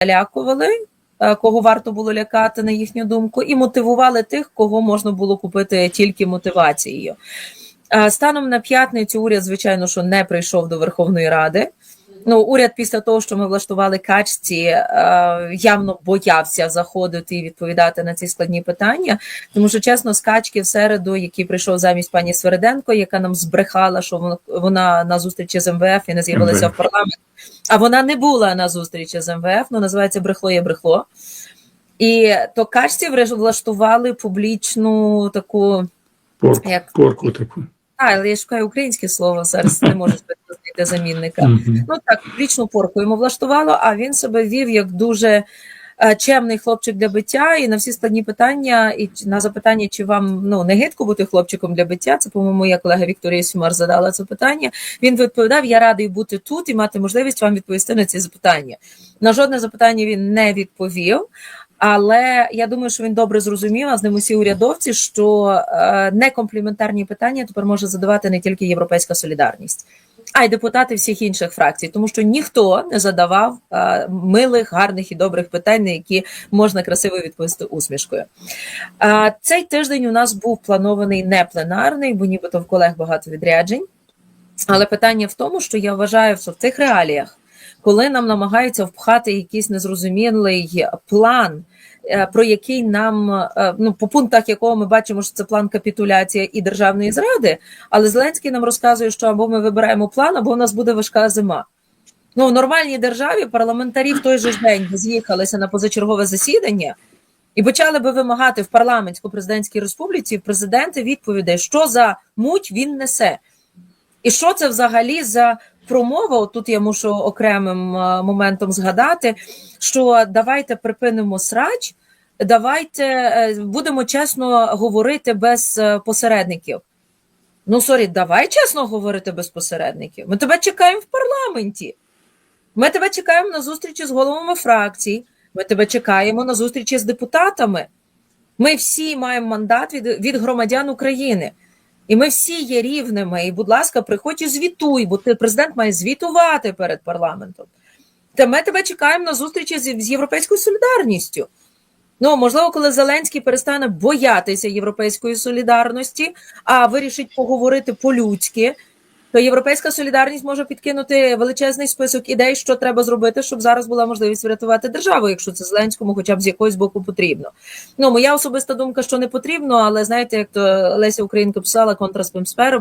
залякували, е, кого варто було лякати, на їхню думку, і мотивували тих, кого можна було купити тільки мотивацією. Е, Станом на п'ятницю уряд, звичайно, що не прийшов до Верховної Ради. Ну, уряд після того, що ми влаштували качці, е, явно боявся заходити і відповідати на ці складні питання. Тому що чесно, з качки в середу, який прийшов замість пані Свериденко, яка нам збрехала, що вона, на зустрічі з МВФ і не з'явилася в парламент. А вона не була на зустрічі з МВФ. Ну називається брехло є брехло. І то качці влаштували публічну таку. Порку, Як? порку таку. А, але я шукаю українське слово, зараз не можу знайти замінника. Мгм. Ну так, публічну порку йому влаштувало, а він себе вів як дуже е, чемний хлопчик для биття, і на всі складні питання, і на запитання, чи вам ну не гидко бути хлопчиком для биття. Це, по-моєму, моя колега Вікторія Сюмар задала це питання. Він відповідав: Я радий бути тут і мати можливість вам відповісти на ці запитання. На жодне запитання він не відповів. Але я думаю, що він добре зрозумів, а з ним усі урядовці, що е, некомпліментарні питання тепер може задавати не тільки Європейська солідарність, а й депутати всіх інших фракцій, тому що ніхто не задавав е, милих, гарних і добрих питань, на які можна красиво відповісти усмішкою. Е, цей тиждень у нас був планований не пленарний, бо нібито в колег багато відряджень. Але питання в тому, що я вважаю, що в цих реаліях, коли нам намагаються впхати якийсь незрозумілий план, е, про який нам е, ну по пунктах якого ми бачимо, що це план капітуляції і державної зради, але Зеленський нам розказує, що або ми вибираємо план, або у нас буде важка зима. Ну, в нормальній державі парламентарі в той же день з'їхалися на позачергове засідання і почали би вимагати в парламентсько-президентській республіці президенти відповідей, що за муть він несе. І що це взагалі за промова? От тут я мушу окремим е, моментом згадати, що давайте припинимо срач, давайте е, будемо чесно говорити без е, посередників. Ну, сорі, давай чесно говорити без посередників. Ми тебе чекаємо в парламенті. Ми тебе чекаємо на зустрічі з головами фракцій. Ми тебе чекаємо на зустрічі з депутатами. Ми всі маємо мандат від, від громадян України. І ми всі є рівними. І, будь ласка, приходь і звітуй, бо ти президент має звітувати перед парламентом. Та ми тебе чекаємо на зустрічі з, з європейською солідарністю. Ну, можливо, коли Зеленський перестане боятися європейської солідарності, а вирішить поговорити по-людськи, то європейська солідарність може підкинути величезний список ідей, що треба зробити, щоб зараз була можливість врятувати державу, якщо це Зеленському, хоча б з якогось боку потрібно. Ну, моя особиста думка, що не потрібно, але знаєте, як то Леся Українка писала контраспемсферу,